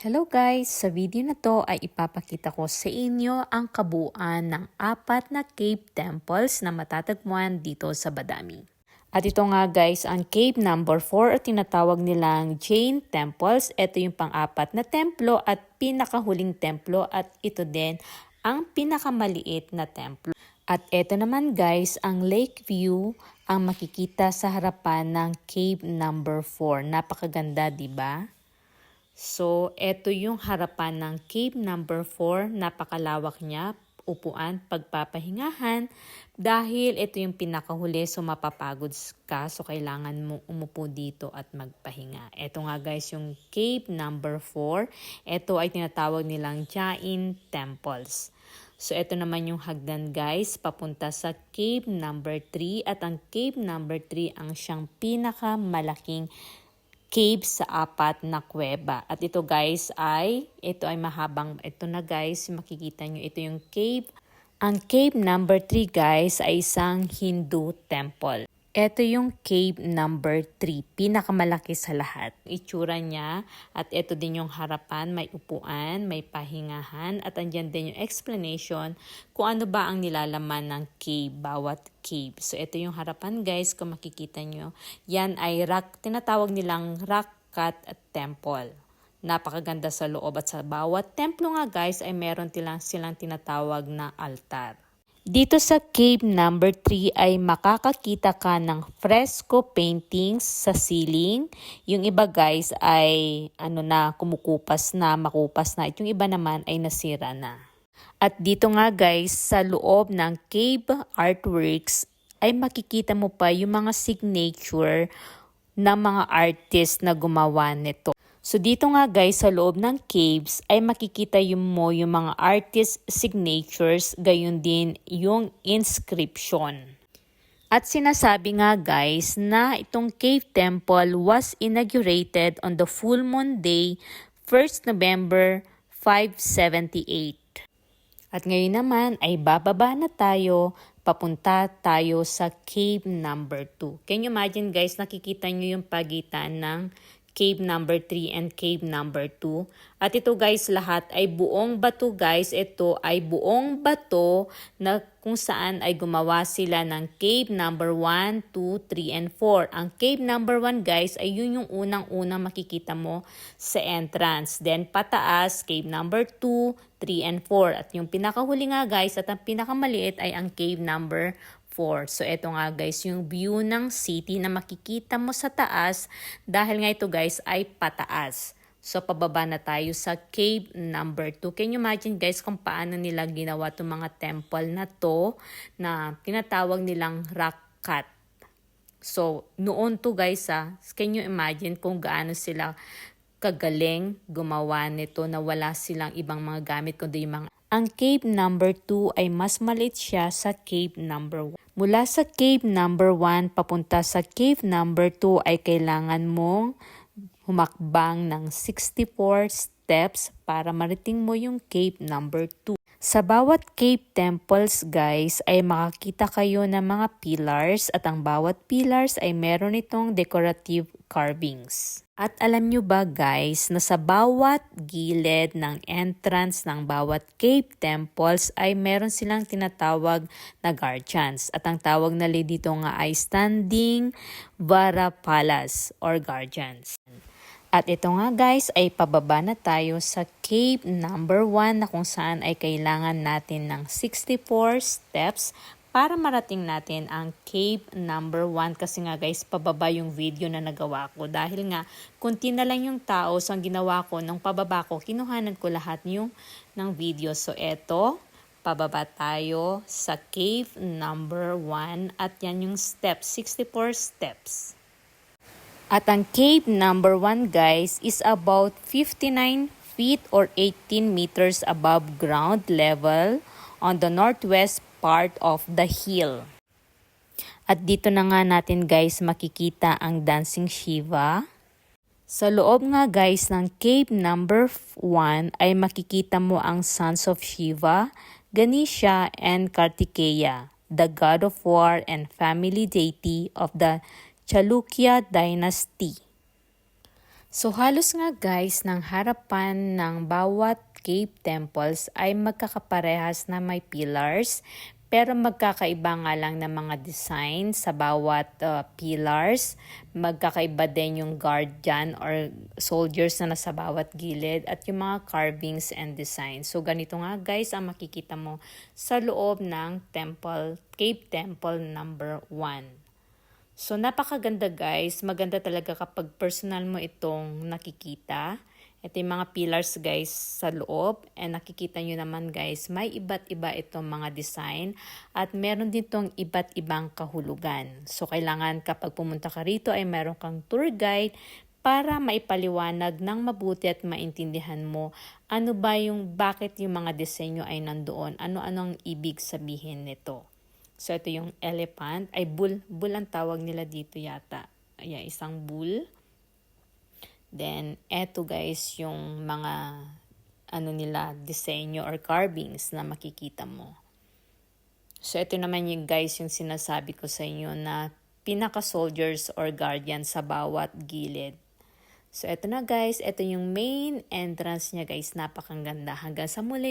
Hello guys! Sa video na to ay ipapakita ko sa inyo ang kabuuan ng apat na cave temples na matatagpuan dito sa Badami. At ito nga guys, ang cave number 4 at tinatawag nilang Jain Temples. Ito yung pang-apat na templo at pinakahuling templo at ito din ang pinakamaliit na templo. At ito naman guys, ang lake view ang makikita sa harapan ng cave number 4. Napakaganda, di ba? So, ito yung harapan ng cave number 4. Napakalawak niya, upuan, pagpapahingahan. Dahil ito yung pinakahuli, so mapapagod ka. So, kailangan mo umupo dito at magpahinga. Ito nga guys, yung cave number 4. Ito ay tinatawag nilang Jain Temples. So, ito naman yung hagdan guys, papunta sa cave number 3. At ang cave number 3 ang siyang pinakamalaking cave sa apat na kuweba. At ito guys ay, ito ay mahabang, ito na guys, makikita nyo, ito yung cave. Ang cave number 3 guys ay isang Hindu temple. Ito yung cave number 3, pinakamalaki sa lahat. Itsura niya at ito din yung harapan, may upuan, may pahingahan at andyan din yung explanation kung ano ba ang nilalaman ng cave, bawat cave. So ito yung harapan guys, kung makikita nyo. Yan ay rock, tinatawag nilang rock cut temple. Napakaganda sa loob at sa bawat templo nga guys ay meron silang, silang tinatawag na altar. Dito sa cave number 3 ay makakakita ka ng fresco paintings sa ceiling. Yung iba guys ay ano na kumukupas na, makupas na. At yung iba naman ay nasira na. At dito nga guys sa loob ng cave artworks ay makikita mo pa yung mga signature ng mga artist na gumawa nito. So dito nga guys sa loob ng caves ay makikita yung mo yung mga artist signatures gayon din yung inscription. At sinasabi nga guys na itong cave temple was inaugurated on the full moon day 1st November 578. At ngayon naman ay bababa na tayo, papunta tayo sa cave number 2. Can you imagine guys, nakikita nyo yung pagitan ng cave number 3 and cave number 2. At ito guys, lahat ay buong bato guys. Ito ay buong bato na kung saan ay gumawa sila ng cave number 1, 2, 3, and 4. Ang cave number 1 guys ay yun yung unang-unang makikita mo sa entrance. Then pataas, cave number 2, 3, and 4. At yung pinakahuli nga guys at ang pinakamaliit ay ang cave number 4. So, ito nga guys, yung view ng city na makikita mo sa taas dahil nga ito guys ay pataas. So, pababa na tayo sa cave number 2. Can you imagine guys kung paano nila ginawa itong mga temple na to na tinatawag nilang rock cut. So, noon to guys ah, can you imagine kung gaano sila kagaling gumawa nito na wala silang ibang mga gamit kundi yung mga ang cave number 2 ay mas maliit siya sa cave number 1. Mula sa cave number 1 papunta sa cave number 2 ay kailangan mong humakbang ng 64 steps para mariting mo yung cave number 2. Sa bawat cave temples guys ay makakita kayo ng mga pillars at ang bawat pillars ay meron itong decorative carvings. At alam nyo ba guys na sa bawat gilid ng entrance ng bawat cave temples ay meron silang tinatawag na guardians. At ang tawag na dito nga ay standing Vara Palace or guardians. At ito nga guys ay pababa na tayo sa cave number 1 na kung saan ay kailangan natin ng 64 steps para marating natin ang cave number 1 kasi nga guys pababa yung video na nagawa ko. Dahil nga kunti na lang yung tao. So ang ginawa ko nung pababa ko kinuhanan ko lahat yung ng video. So eto pababa tayo sa cave number 1 at yan yung steps 64 steps. At ang cave number 1 guys is about 59 feet or 18 meters above ground level on the northwest part of the hill. At dito na nga natin guys makikita ang dancing Shiva. Sa loob nga guys ng cave number 1 ay makikita mo ang sons of Shiva, Ganesha and Kartikeya, the god of war and family deity of the Chalukya dynasty. So halos nga guys, ng harapan ng bawat cave temples ay magkakaparehas na may pillars. Pero magkakaiba nga lang ng mga design sa bawat uh, pillars. Magkakaiba din yung guardian or soldiers na nasa bawat gilid at yung mga carvings and designs. So ganito nga guys ang makikita mo sa loob ng temple, cave temple number 1. So, napakaganda guys. Maganda talaga kapag personal mo itong nakikita. Ito yung mga pillars guys sa loob. And nakikita nyo naman guys, may iba't iba itong mga design. At meron din itong iba't ibang kahulugan. So, kailangan kapag pumunta ka rito ay meron kang tour guide para maipaliwanag ng mabuti at maintindihan mo ano ba yung bakit yung mga disenyo ay nandoon. Ano-ano ang ibig sabihin nito. So, ito yung elephant. Ay, bull. Bull ang tawag nila dito yata. Ayan, isang bull. Then, eto guys, yung mga ano nila, disenyo or carvings na makikita mo. So, ito naman yung guys, yung sinasabi ko sa inyo na pinaka-soldiers or guardian sa bawat gilid. So, eto na guys. Ito yung main entrance niya guys. Napakaganda. Hanggang sa muli.